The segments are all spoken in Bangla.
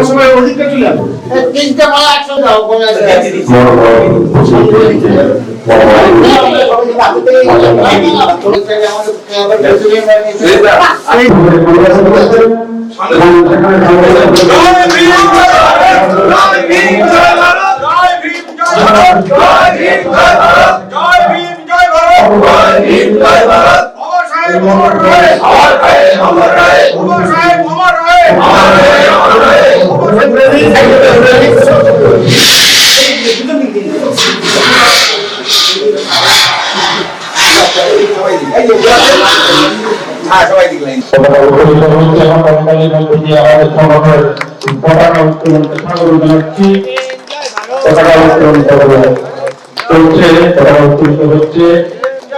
আমার সময় অধিকটা চলে আসবে। তিনটে মালা একশো দাও বলে জয় ভীম জয় ভীম জয় ভারত। জয় ভীম জয় ভারত। জয় ভীম জয় ভারত। জয় ভীম জয় ভারত জয় ভীম জয় ভারত। বাবা সাহেব অমর রয়ে অমর রয়ে অমর রয়ে রয়ে অমর রয়ে হচ্ছে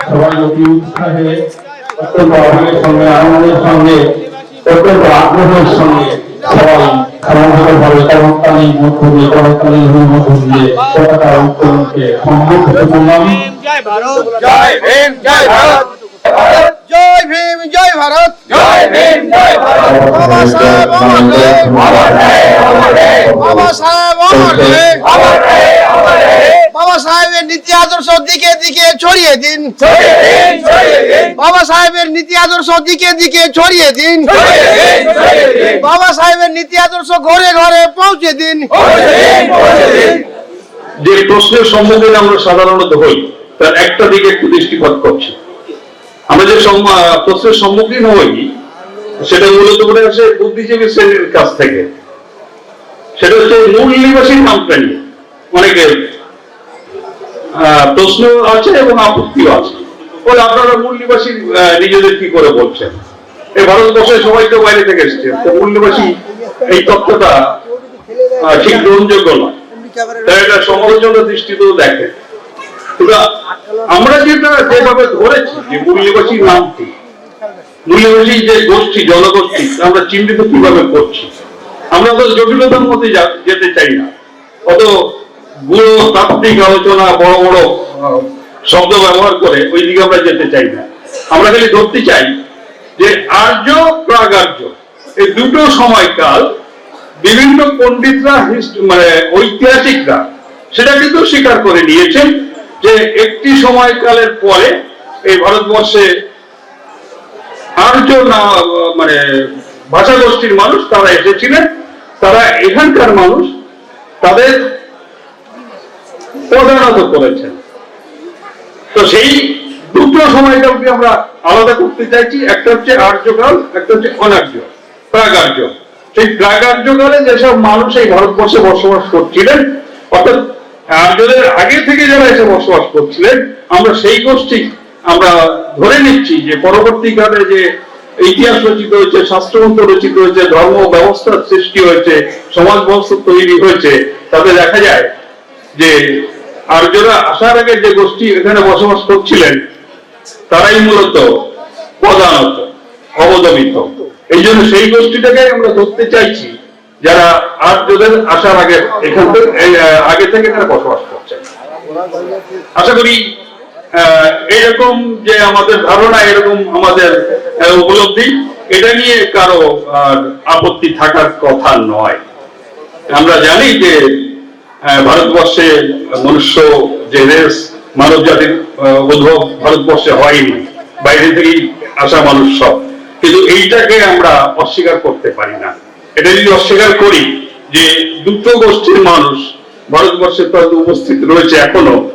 সবাই সঙ্গে আনন্দের সঙ্গে অত্যন্ত আগ্রহের সঙ্গে সবাই সাধারণভাবে কর্মকালীন মধ্য দিয়ে কর্মকালীন মধ্য পতাকা উত্তোলনকে সম্মুখ করলাম জয় ভীম জয় ভারত। জয় ভীম জয় ভারত। জয় ভীম জয় ভারত। বাবা সাহেব অমর অমর বাবা সাহেব অমর অমর রয়ে বাবা সাহেবের নীতি আদর্শ দিকে দিকে ছড়িয়ে দিন। বাবা সাহেবের নীতি আদর্শ দিকে দিকে ছড়িয়ে দিন। বাবা সাহেবের নীতি আদর্শ ঘরে ঘরে পৌঁছে দিন। যে প্রশ্নের সম্মুখীন আমরা সাধারণত হই তার একটা দিকে একটু দৃষ্টিপাত করছি। আমরা যে প্রশ্নের সম্মুখীন হই সেটা মূলত করে আসে বুদ্ধিজীবী শ্রেণির কাছ থেকে। সেটা হচ্ছে মূল নিবাসীর নামটা নিয়ে অনেকে প্রশ্ন আছে এবং আপত্তিও আছে। বলে আপনারা মূল নিবাসী নিজেদের কি করে বলছেন? এই ভারতবর্ষে সবাই তো বাইরে থেকে এসছে তো মূল নিবাসী এই আহ, ঠিক গ্রহণযোগ্য নয়। তাই এটা সমালোচনার দৃষ্টিতেও দেখে আমরা যেটা যেভাবে ধরেছি যে মূল্যবাসী নাম কি মূল্যবাসী যে গোষ্ঠী জনগোষ্ঠী আমরা চিহ্নিত কীভাবে করছি? আমরা তো জটিলতার মধ্যে যেতে চাই না। অত গুরু তাত্ত্বিক আলোচনা, বড় বড় শব্দ ব্যবহার করে ওই দিকে আমরা যেতে চাই না। আমরা খালি ধরতে চাই যে আর্য প্রাগার্য। এই দুটো সময়কাল বিভিন্ন পণ্ডিতরা মানে ঐতিহাসিকরা সেটা কিন্তু স্বীকার করে নিয়েছেন যে একটি সময়কালের পরে এই ভারতবর্ষে আর্য না মানে ভাষা গোষ্ঠীর মানুষ তারা এসেছিলেন, তারা এখানকার মানুষ, তাদের প্রধানত করেছেন। তো সেই দুটো সময়কালকে আমরা আলাদা করতে চাইছি। একটা হচ্ছে আর্যকাল, একটা হচ্ছে অনার্য, প্রাগার্য। সেই প্রাগার্যকালে যেসব মানুষ এই ভারতবর্ষে বসবাস করছিলেন, অর্থাৎ আর্যদের আগে থেকে যারা এসে বসবাস করছিলেন, আমরা সেই গোষ্ঠী আমরা ধরে নিচ্ছি যে পরবর্তীকালে যে ইতিহাস রচিত হয়েছে শাস্ত্রগ্রন্থ রচিত হয়েছে, ধর্ম ব্যবস্থার সৃষ্টি হয়েছে, সমাজ ব্যবস্থা তৈরি হয়েছে, তাতে দেখা যায় যে আর্যরা আসার আগে যে গোষ্ঠী এখানে বসবাস করছিলেন, তারাই মূলত প্রধানত অবদমিত। এই জন্য সেই গোষ্ঠীটাকে আমরা ধরতে চাইছি, যারা আর্যদের আসার আগে এখান থেকে আগে থেকে এখানে বসবাস করছেন। আশা করি এরকম যে আমাদের ধারণা, এরকম আমাদের উপলব্ধি, এটা নিয়ে কারও আপত্তি থাকার কথা নয়। আমরা জানি যে ভারতবর্ষে মনুষ্য যে রেস মানব জাতির উদ্ভব ভারতবর্ষে হয়নি। বাইরে থেকেই আসা মানুষ সব। কিন্তু এইটাকে আমরা অস্বীকার করতে পারি না। এটা যদি অস্বীকার করি যে দুটো গোষ্ঠীর মানুষ ভারতবর্ষে প্রায় উপস্থিত রয়েছে এখনও,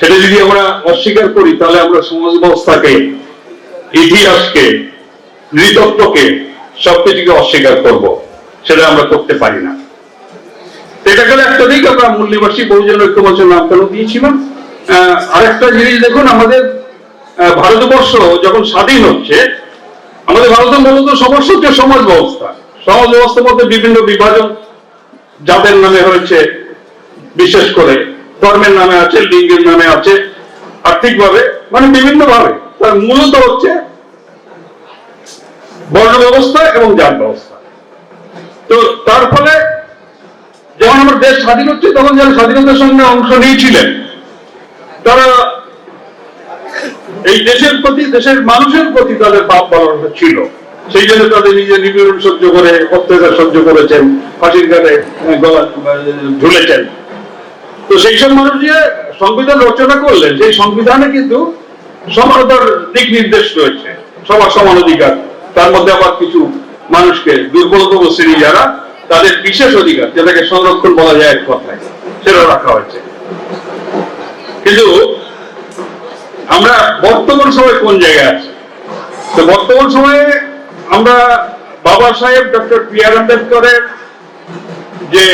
সেটা যদি আমরা অস্বীকার করি, তাহলে আমরা সমাজ ব্যবস্থাকে, ইতিহাসকে নৃতত্বকে সবকিছুকে অস্বীকার করব। সেটা আমরা করতে পারি না। এটা গেলে একটা দিক, আমরা মূল্যবাসী বহুজন ঐক্যমঞ্চের নাম কেন দিয়েছিলাম আরেকটা জিনিস দেখুন, আমাদের ভারতবর্ষ যখন স্বাধীন হচ্ছে, আমাদের ভারতের মূলত সমস্যা হচ্ছে সমাজ ব্যবস্থা। সমাজ ব্যবস্থার মধ্যে বিভিন্ন বিভাজন, যাদের নামে হয়েছে, বিশেষ করে ধর্মের নামে আছে, লিঙ্গের নামে আছে, আর্থিকভাবে মানে বিভিন্ন ভাবে তার মূলত হচ্ছে বর্ণ ব্যবস্থা এবং জাত ব্যবস্থা। তো তার ফলে দেশ স্বাধীন হচ্ছে, তখন যারা স্বাধীনতার সঙ্গে অংশ নিয়েছিলেন। তারা এই দেশের প্রতি, দেশের মানুষের প্রতি তাদের ভাব ভালোবাসা ছিল। সেই জন্য তাদের নিজের নিপীড়ন সহ্য করে, অত্যাচার সহ্য করেছেন, ফাঁসির ঘাটে ঝুলেছেন। তো সেই সব মানুষ যে সংবিধান রচনা করলেন। সেই সংবিধানে কিন্তু সমানতার দিক নির্দেশ রয়েছে। সবার সমান অধিকার। তার মধ্যে আবার কিছু মানুষকে দুর্বলতম শ্রেণি যারা তাদের বিশেষ অধিকার, যেটাকে সংরক্ষণ বলা যায় এক কথায় সেটা রাখা হয়েছে। কিন্তু আমরা বর্তমান সময় কোন জায়গায় আছি? তো বর্তমান সময়ে আমরা বাবা সাহেব, ডক্টর বি আর আম্বেদকরের যে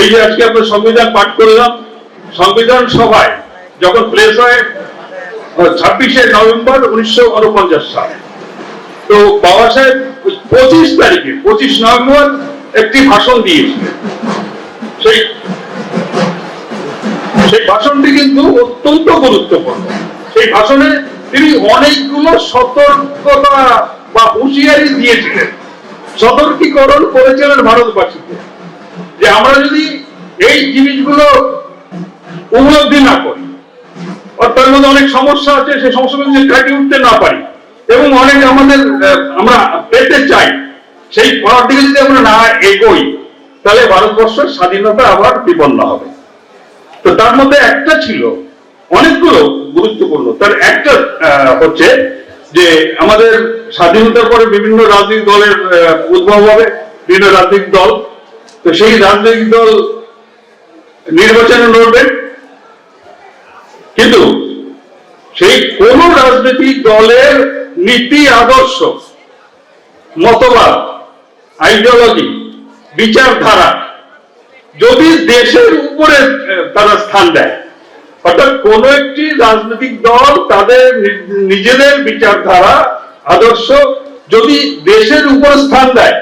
এই যে আজকে আমরা সংবিধান পাঠ করলাম, সংবিধান সভায় যখন প্লেস হয় ছাব্বিশে নভেম্বর উনিশশো উনপঞ্চাশ সাল। তো বাবা সাহেব পঁচিশ তারিখে, পঁচিশ নভেম্বর একটি ভাষণ দিয়েছিলেন সেই সেই ভাষণটি কিন্তু অত্যন্ত গুরুত্বপূর্ণ। সেই ভাষণে তিনি অনেকগুলো সতর্কতা বা হুঁশিয়ারি দিয়েছিলেন। সতর্কীকরণ করেছিলেন ভারতবাসীকে। যে আমরা যদি এই জিনিসগুলো উপলব্ধি না করি তার মধ্যে অনেক সমস্যা আছে সেই সমস্যাগুলো যদি কাটিয়ে উঠতে না পারি, এবং অনেক আমাদের আমরা পেতে চাই সেই পড়ার দিকে যদি আমরা না এগোই, তাহলে ভারতবর্ষের স্বাধীনতা আবার বিপন্ন হবে। তো তার মধ্যে একটা ছিল, অনেকগুলো গুরুত্বপূর্ণ। তার একটা হচ্ছে যে আমাদের স্বাধীনতার পরে বিভিন্ন রাজনৈতিক দলের উদ্ভব হবে, বিভিন্ন রাজনৈতিক দল। তো সেই রাজনৈতিক দল নির্বাচনে লড়বে। কিন্তু সেই কোন রাজনৈতিক দলের নীতি, আদর্শ, মতবাদ আইডিওলজি বিচারধারা, যদি দেশের উপরে তারা স্থান দেয়, অর্থাৎ কোন একটি রাজনৈতিক দল তাদের নিজেদের বিচারধারা, আদর্শ যদি দেশের উপর স্থান দেয়,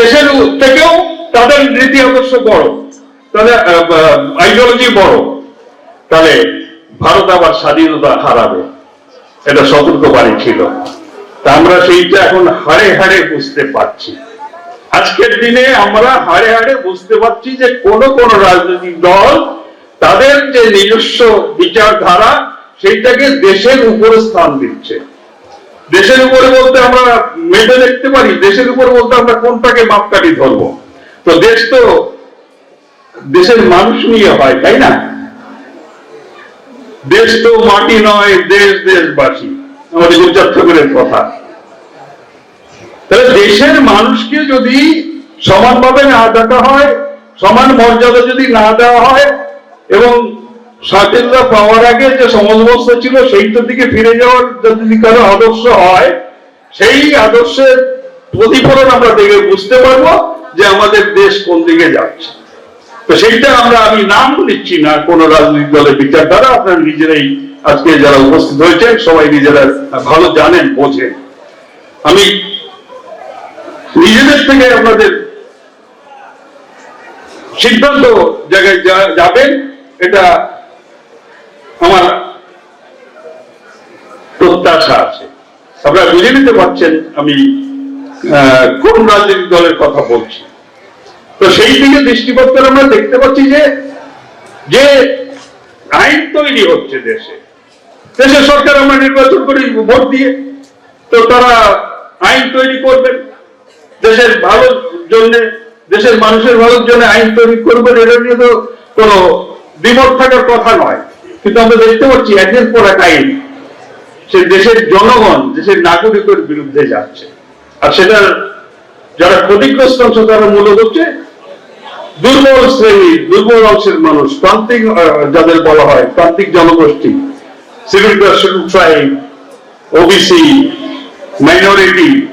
দেশের থেকেও তাদের নীতি আদর্শ বড়, তাদের আইডিওলজি বড়, তাহলে ভারত আবার স্বাধীনতা হারাবে, এটা সতর্কবাণী ছিল। তা আমরা সেইটা এখন হাড়ে হাড়ে বুঝতে পারছি। আজকের দিনে আমরা হাড়ে হাড়ে বুঝতে পারছি যে কোন কোন রাজনৈতিক দল তাদের যে নিজস্ব বিচারধারা, সেইটাকে দেশের উপরে স্থান দিচ্ছে। দেশের উপরে বলতে আমরা মেপে দেখতে পারি, দেশের উপরে বলতে আমরা কোনটাকে মাপকাঠি ধরবো। তো দেশ তো দেশের মানুষ নিয়ে হয়, তাই না? দেশ তো মাটি নয়, দেশ দেশবাসী। তাহলে দেশের মানুষকে যদি সমানভাবে না দেখা হয়, সমান মর্যাদা যদি না দেওয়া হয়, এবং স্বাধীনতা পাওয়ার আগে যে সমাজ ব্যবস্থা ছিল, সেইটার দিকে ফিরে যাওয়ার যদি কারও আদর্শ হয়, সেই আদর্শের প্রতিফলন আমরা দেখে বুঝতে পারব যে আমাদের দেশ কোন দিকে যাচ্ছে। তো সেইটা আমরা আমি নাম নিচ্ছি না, কোন রাজনৈতিক দলের বিচারধারা, আপনারা নিজেরাই আজকে যারা উপস্থিত হয়েছেন, সবাই নিজেরা ভালো জানেন, বোঝেন। আমি নিজেদের থেকে আপনাদের সিদ্ধান্ত জায়গায় যাবেন, এটা আমার প্রত্যাশা আছে। আপনারা বুঝে নিতে পারছেন, আমি কোন রাজনৈতিক দলের কথা বলছি। তো সেই দিকে দৃষ্টিপাত আমরা দেখতে পাচ্ছি যে যে আইন তৈরি হচ্ছে দেশে দেশের সরকার আমরা নির্বাচন করি ভোট দিয়ে, তো তারা আইন তৈরি করবেন। দেশের ভালোর জন্য, দেশের মানুষের ভালোর জন্য আইন তৈরি করবেন, এটা নিয়ে তো কোনো দ্বিমত থাকার কথা নয়। কিন্তু আমরা দেখতে পাচ্ছি একের পর এক আইন, সে দেশের জনগণ, দেশের নাগরিকের বিরুদ্ধে যাচ্ছে। আর সেটার যারা ক্ষতিগ্রস্ত অংশ, তারা মূলত হচ্ছে দুর্বল শ্রেণি, দুর্বল অংশের মানুষ, প্রান্তিক যাদের বলা হয় প্রান্তিক জনগোষ্ঠী। Civil person trying OBC minority